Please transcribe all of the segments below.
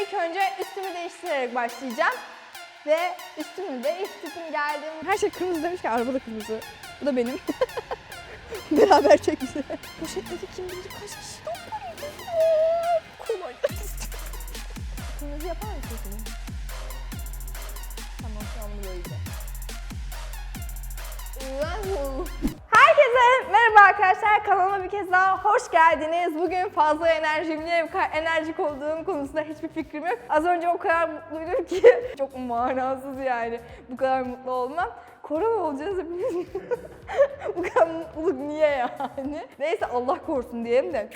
İlk önce üstümü değiştirerek başlayacağım. Ve üstümü değiştirdim geldim. Her şey kırmızı demiş ki araba da kırmızı. Bu da benim. Beraber çek. Poşetledi kim bilir kaç kişi doldurdu. Kolay. Kırmızı yapar mısın? Tamam şu an bu. Herkese merhaba arkadaşlar. Kanalıma bir kez daha hoş geldiniz. Bugün fazla enerjim, niye enerjik olduğum konusunda hiçbir fikrim yok. Az önce o kadar mutluydum ki çok manasız yani. Bu kadar mutlu olmam. Korona olacağız hepimiz. bu kadar mutluluk niye yani? Neyse Allah korusun diyelim de.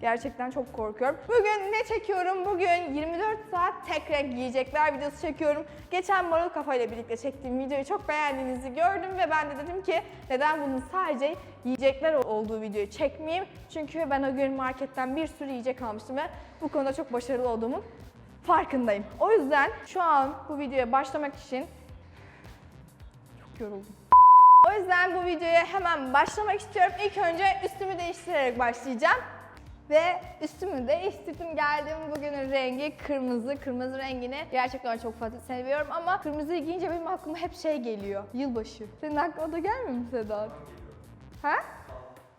Gerçekten çok korkuyorum. Bugün ne çekiyorum? Bugün 24 saat tek renk giyecekler videosu çekiyorum. Geçen Marul Kafa ile birlikte çektiğim videoyu çok beğendiğinizi gördüm ve ben de dedim ki neden bunun sadece yiyecekler olduğu videoyu çekmeyeyim? Çünkü ben o gün marketten bir sürü yiyecek almıştım ve bu konuda çok başarılı olduğumun farkındayım. O yüzden şu an bu videoya başlamak için çok yoruldum. O yüzden bu videoya hemen başlamak istiyorum. İlk önce üstümü değiştirerek başlayacağım. Ve üstümü değiştirdim geldim. Bugünün rengi kırmızı. Kırmızı rengini gerçekten çok fazla seviyorum ama kırmızıyı giyince benim aklıma hep şey geliyor. Yılbaşı. Senin aklına da gelmiyor mu Sedat? Ha?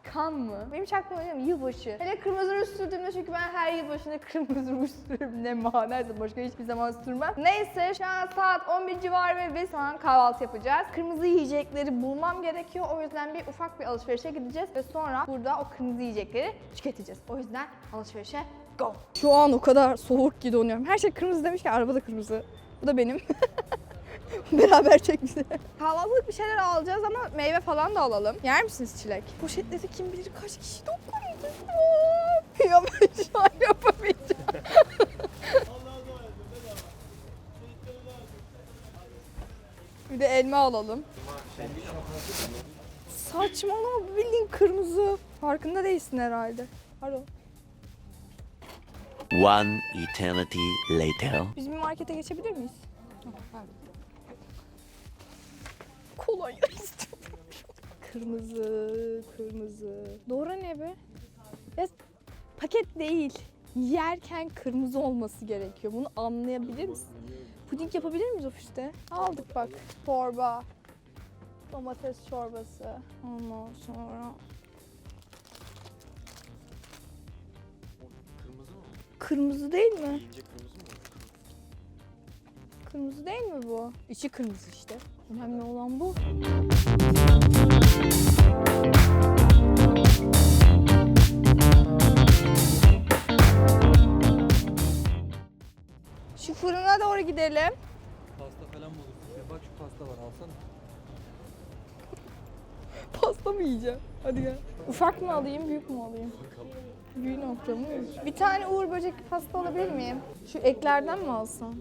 Kan mı? Benim hiç aklıma gelmiyor yılbaşı. Hele kırmızı ruj sürdüğümde çünkü ben her yılbaşında kırmızı ruj sürüyorum. Ne manaysa başka hiçbir zaman sürmem. Neyse şu an saat 11 civarı ve biz an kahvaltı yapacağız. Kırmızı yiyecekleri bulmam gerekiyor. O yüzden bir ufak bir alışverişe gideceğiz ve sonra burada o kırmızı yiyecekleri tüketeceğiz. O yüzden alışverişe go. Şu an o kadar soğuk ki donuyorum. Her şey kırmızı demiş ki araba da kırmızı. Bu da benim. Beraber çek bize. Kahvaltılık bir şeyler alacağız ama meyve falan da alalım. Yer misiniz çilek? Poşetledi kim bilir kaç kişi dokundu. ya ben şu an yapamayacağım. bir de elma alalım. Saçmalama bu bildiğin kırmızı. Farkında değilsin herhalde. Pardon. One eternity later. Biz bir markete geçebilir miyiz? Kolay gelsin. kırmızı, kırmızı. Doğru ne be? Ya, paket değil. Yerken kırmızı olması gerekiyor. Bunu anlayabilir misin? Puding yapabilir miyiz ofiste? Aldık bak. Çorba. Domates çorbası. Ondan sonra... Kırmızı mı? Kırmızı değil mi? Yiyince kırmızı mı? Kırmızı değil mi bu? İçi kırmızı işte. Önemli olan bu. Şu fırına doğru gidelim. Pasta falan bulursun. Ya bak şu pasta var alsana. Pasta mı yiyeceğim? Hadi gel. Ufak mı alayım, büyük mü alayım? Büyük nokta mı? Bir tane uğur böcekli pasta alabilir miyim? Şu eklerden mi alsam?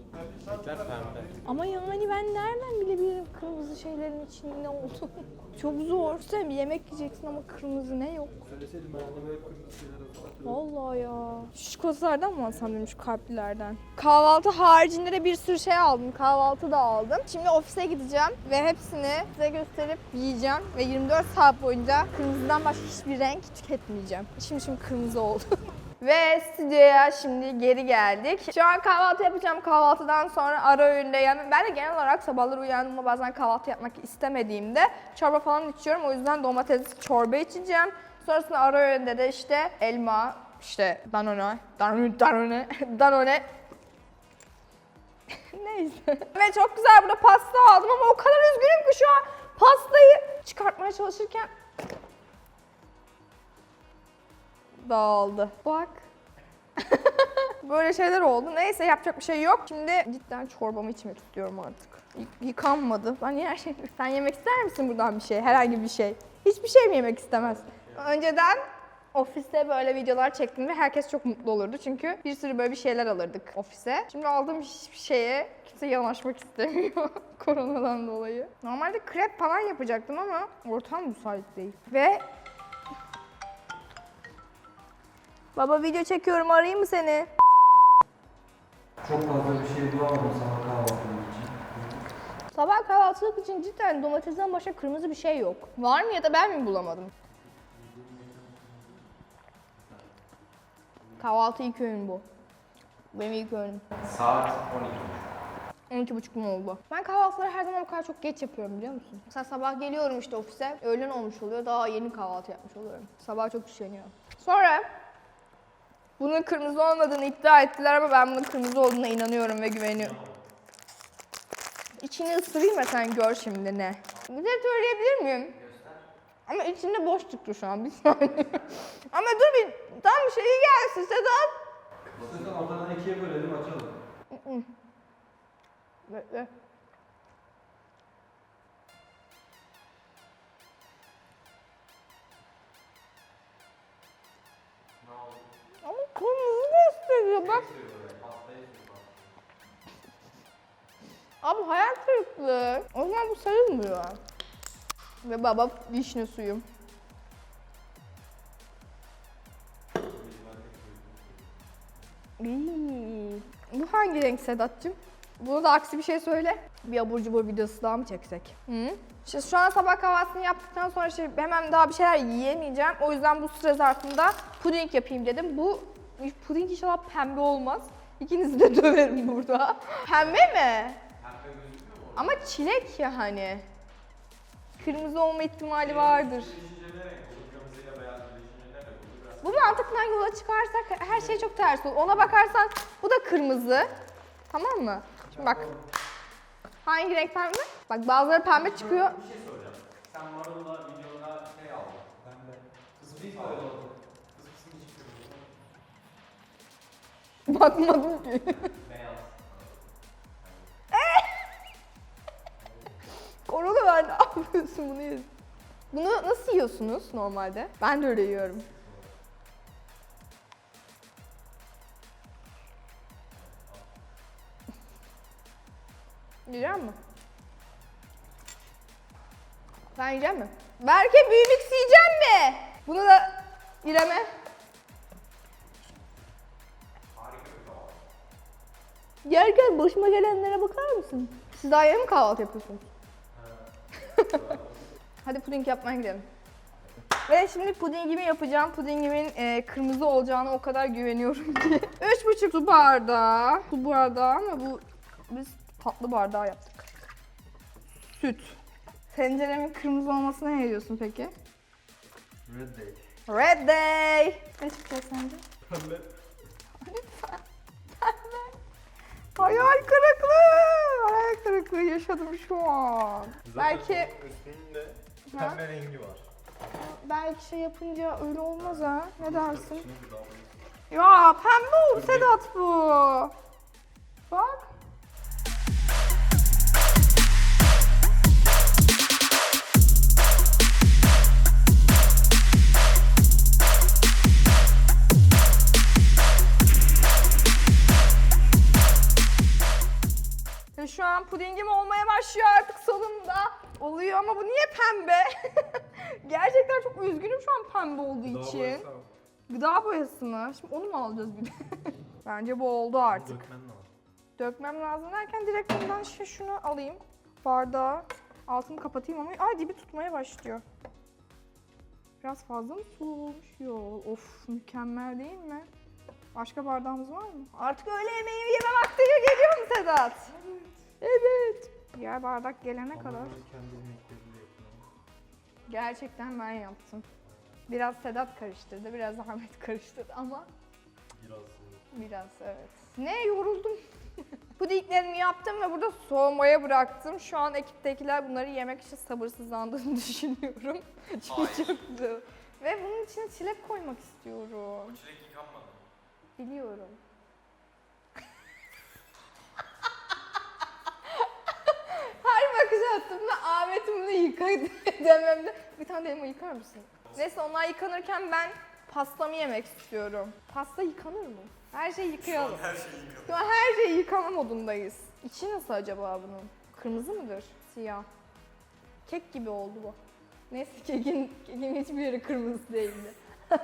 Ekler pembe. Ama yani ben nereden bilebilirim kırmızı şeylerin içinde ne olduğunu? Çok zor. Sen bir yemek yiyeceksin ama kırmızı ne yok? Söyleseydim ben böyle kırmızı şeyler. Vallahi ya. Şu çikolatalardan mı alsam dedim şu kalplilerden. Kahvaltı haricinde de bir sürü şey aldım. Kahvaltı da aldım. Şimdi ofise gideceğim ve hepsini size gösterip yiyeceğim. Ve 24 saat boyunca kırmızıdan başka hiçbir renk tüketmeyeceğim. Şimdi şimdi kırmızı oldu. Ve stüdyoya şimdi geri geldik. Şu an kahvaltı yapacağım. Kahvaltıdan sonra ara öğünde yani ben de genel olarak sabahları uyandığımda bazen kahvaltı yapmak istemediğimde çorba falan içiyorum. O yüzden domates çorba içeceğim. Sonrasında ara öğünde de işte elma, işte danone, danone, danone, danone. Neyse. Ve çok güzel burada pasta aldım ama o kadar üzgünüm ki şu an pastayı çıkartmaya çalışırken dağıldı. Bak. Böyle şeyler oldu. Neyse yapacak bir şey yok. Şimdi cidden çorbamı içmek istiyorum artık. Y- yıkanmadı. Ben her şeyi... Sen yemek ister misin buradan bir şey? Herhangi bir şey. Hiçbir şey mi yemek istemez? Önceden ofiste böyle videolar çektim ve herkes çok mutlu olurdu. Çünkü bir sürü böyle bir şeyler alırdık ofise. Şimdi aldığım hiçbir şeye kimse yanaşmak istemiyor koronadan dolayı. Normalde krep falan yapacaktım ama ortam müsait değil. Ve Baba video çekiyorum arayayım mı seni? Çok fazla bir şey bulamadım sana kahvaltılık için. Sabah kahvaltılık için cidden domatesten başka kırmızı bir şey yok. Var mı ya da ben mi bulamadım? Kahvaltı ilk öğün bu. Benim ilk öğünüm. Saat 12. 12.30 mu oldu? Ben kahvaltıları her zaman o kadar çok geç yapıyorum biliyor musun? Mesela sabah geliyorum işte ofise, öğlen olmuş oluyor, daha yeni kahvaltı yapmış oluyorum. Sabah çok üşeniyor. Sonra bunun kırmızı olmadığını iddia ettiler ama ben bunun kırmızı olduğuna inanıyorum ve güveniyorum. İçini ısırayım mı sen gör şimdi ne? Bir de söyleyebilir miyim? Ama içinde boş çıktı şu an bir saniye. ama dur bir tam bir şey gelsin Sedat. İstiyorsan ortadan ikiye bölelim açalım. Bekle. Bak. Abi hayal kırıklığı. O zaman bu sarılmıyor. Ve baba vişne suyum. Bu hangi renk Sedat'cığım? Bunu da aksi bir şey söyle. Bir abur cubur videosu daha mı çeksek? Hı? İşte şu an sabah kahvaltısını yaptıktan sonra işte hemen daha bir şeyler yiyemeyeceğim. O yüzden bu süre zarfında puding yapayım dedim. Bu puding inşallah pembe olmaz. İkinizi de döverim burada. Pembe mi? Ama çilek ya hani. Kırmızı olma ihtimali vardır. Bu mantıktan yola çıkarsak her şey çok ters olur. Ona bakarsan bu da kırmızı. Tamam mı? Şimdi bak. Hangi renk pembe? Bak bazıları pembe çıkıyor. Bir şey soracağım. Sen Marul'la videoda şey aldın. Ben de. Kız bir Bakmadım ki. Korona ben ne yapıyorsun bunu yiyorsun? Bunu nasıl yiyorsunuz normalde? Ben de öyle yiyorum. Yiyecek mi? Ben yiyeceğim mi? Berke büyümük yiyeceğim mi? Bunu da İrem'e. Yerken başıma gelenlere bakar mısın? Siz daha yeni mi kahvaltı yapıyorsunuz? Hadi puding yapmaya gidelim. Ve şimdi pudingimi yapacağım. Pudingimin e, kırmızı olacağına o kadar güveniyorum ki. Üç buçuk su bardağı. Su bardağı ama bu biz tatlı bardağı yaptık. Süt. Tenceremin kırmızı olmasına ne diyorsun peki? Red Day. Red Day. Ne çıkacak sence? Pembe. Hayal kırıklığı. Hayal kırıklığı yaşadım şu an. Belki Üstünde Ha? pembe rengi var. belki şey yapınca öyle olmaz ha. Ne dersin? Bir daha. Ya pembe oldu Sedat bu. Bak. Oluyor ama bu niye pembe? Gerçekten çok üzgünüm şu an pembe olduğu için. Gıda boyası mı? Şimdi onu mu alacağız bir de? Bence bu oldu artık. Dökmen lazım. Dökmem lazım derken direkt bundan şey şunu alayım. Bardağı. Altını kapatayım ama ay dibi tutmaya başlıyor. Biraz fazla mı sulu olmuş? Yo, of mükemmel değil mi? Başka bardağımız var mı? Artık öğle yemeği yeme vakti geliyor mu Sedat? Evet. Diğer bardak gelene kadar. Hamurları kendi yemekleriyle yapıyorum. Gerçekten ben yaptım. Biraz Sedat karıştırdı, biraz Ahmet karıştırdı ama Biraz Biraz evet. Ne yoruldum. Pudinglerimi yaptım ve burada soğumaya bıraktım. Şu an ekiptekiler bunları yemek için sabırsızlandığını düşünüyorum. Çünkü çok güzel. Ve bunun içine çilek koymak istiyorum. çilek yıkanmadı. Biliyorum. Dememde bir tane de elma yıkar mısın? Neyse onlar yıkanırken ben pastamı yemek istiyorum. Pasta yıkanır mı? Her şeyi yıkayalım. Her şey yıkandı. Şu an her şeyi yıkama modundayız. İçi nasıl acaba bunun? Kırmızı mıdır? Siyah. Kek gibi oldu bu. Neyse kekin, kekin hiçbir yeri kırmızı değildi.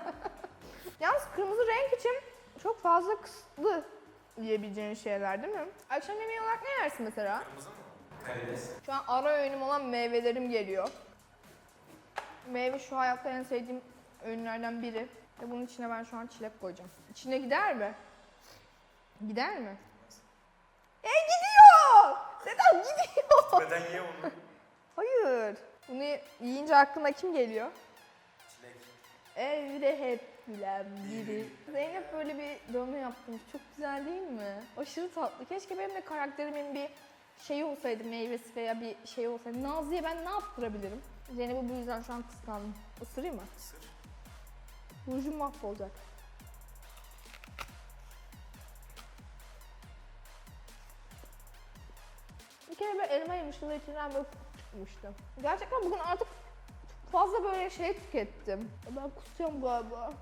Yalnız kırmızı renk için çok fazla kısıtlı yiyebileceğin şeyler değil mi? Akşam yemeği olarak ne yersin mesela? Karides. Şu an ara öğünüm olan meyvelerim geliyor. Meyve şu hayatta en sevdiğim öğünlerden biri. Ve bunun içine ben şu an çilek koyacağım. İçine gider mi? Gider mi? E gidiyor! Sedat gidiyor! Neden ye onu? Hayır. Bunu yiyince aklına kim geliyor? Çilek. Evde hep gülen biri. Zeynep böyle bir dövme yaptım. Çok güzel değil mi? Aşırı tatlı. Keşke benim de karakterimin bir şeyi olsaydı, meyvesi veya bir şey olsaydı. Nazlı'ya ben ne yaptırabilirim? Zeynep'i bu yüzden şu an kıskandım. Isırayım mı? Sır. Rujum mahvolacak. Bir kere böyle elma yemiştim ve içinden böyle çıkmıştı. Gerçekten bugün artık fazla böyle şey tükettim. Ben kusacağım galiba.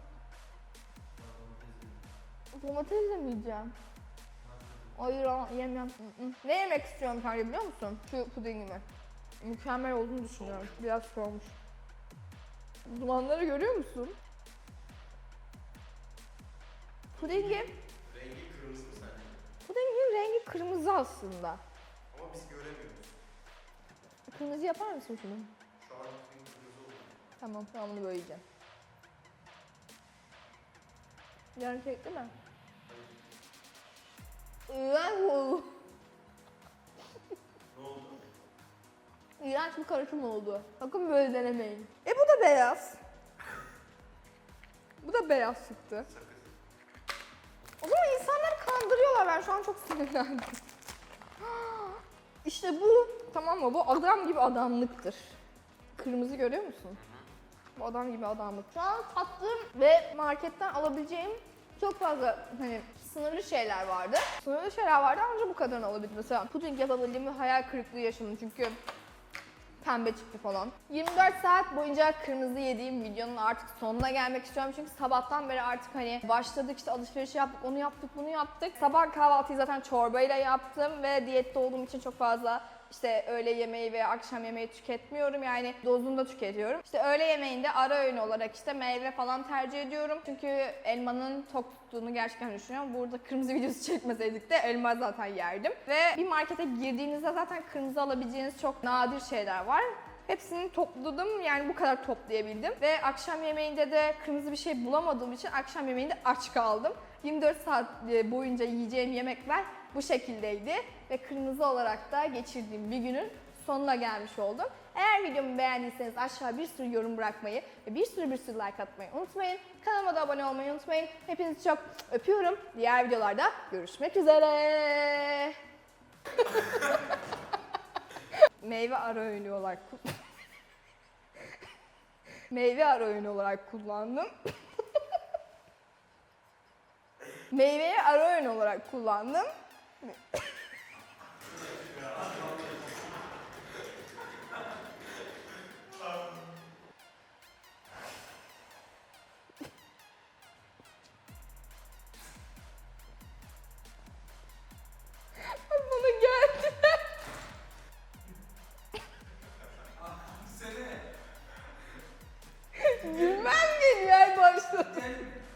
Domates yiyeceğim? Hayır yemem. Ne yemek istiyorum kanka biliyor musun? Şu pudingimi. Mükemmel olduğunu düşünüyorum. Biraz soğumuş. Dumanları görüyor musun? Pudingin, Rengi kırmızı mı sence? pudingin rengi kırmızı aslında. Ama biz göremiyoruz. Kırmızı yapar mısın şunu? Şu an kırmızı oldu. Tamam, ben bunu böyle yiyeceğim. Gerçek değil mi? İğrenç İğrenç bir karışım oldu. Sakın böyle denemeyin. E bu da beyaz. Bu da beyaz çıktı. O zaman insanları kandırıyorlar. Ben şu an çok sinirlendim. İşte bu, tamam mı? Bu adam gibi adamlıktır. Kırmızı görüyor musun? Bu adam gibi adamlık. Şu an tattığım ve marketten alabileceğim çok fazla hani sınırlı şeyler vardı. Sınırlı şeyler vardı ancak bu kadarını alabildim. Mesela puding yapabildiğim bir hayal kırıklığı yaşadım çünkü pembe çıktı falan. 24 saat boyunca kırmızı yediğim videonun artık sonuna gelmek istiyorum. Çünkü sabahtan beri artık hani başladık işte alışveriş yaptık, onu yaptık, bunu yaptık. Sabah kahvaltıyı zaten çorbayla yaptım ve diyette olduğum için çok fazla işte öğle yemeği ve akşam yemeği tüketmiyorum. Yani dozunda tüketiyorum. İşte öğle yemeğinde ara öğün olarak işte meyve falan tercih ediyorum. Çünkü elmanın tok tuttuğunu gerçekten düşünüyorum. Burada kırmızı videosu çekmeseydik de elma zaten yerdim. Ve bir markete girdiğinizde zaten kırmızı alabileceğiniz çok nadir şeyler var. Hepsini topladım yani bu kadar toplayabildim. Ve akşam yemeğinde de kırmızı bir şey bulamadığım için akşam yemeğinde aç kaldım. 24 saat e, boyunca yiyeceğim yemekler bu şekildeydi. Ve kırmızı olarak da geçirdiğim bir günün sonuna gelmiş oldum. Eğer videomu beğendiyseniz aşağı bir sürü yorum bırakmayı ve bir sürü bir sürü like atmayı unutmayın. Kanalıma da abone olmayı unutmayın. Hepinizi çok öpüyorum. Diğer videolarda görüşmek üzere. Meyve ara öğünü olarak Meyve ara öğünü olarak kullandım. Meyveyi ara öğün olarak kullandım. あ!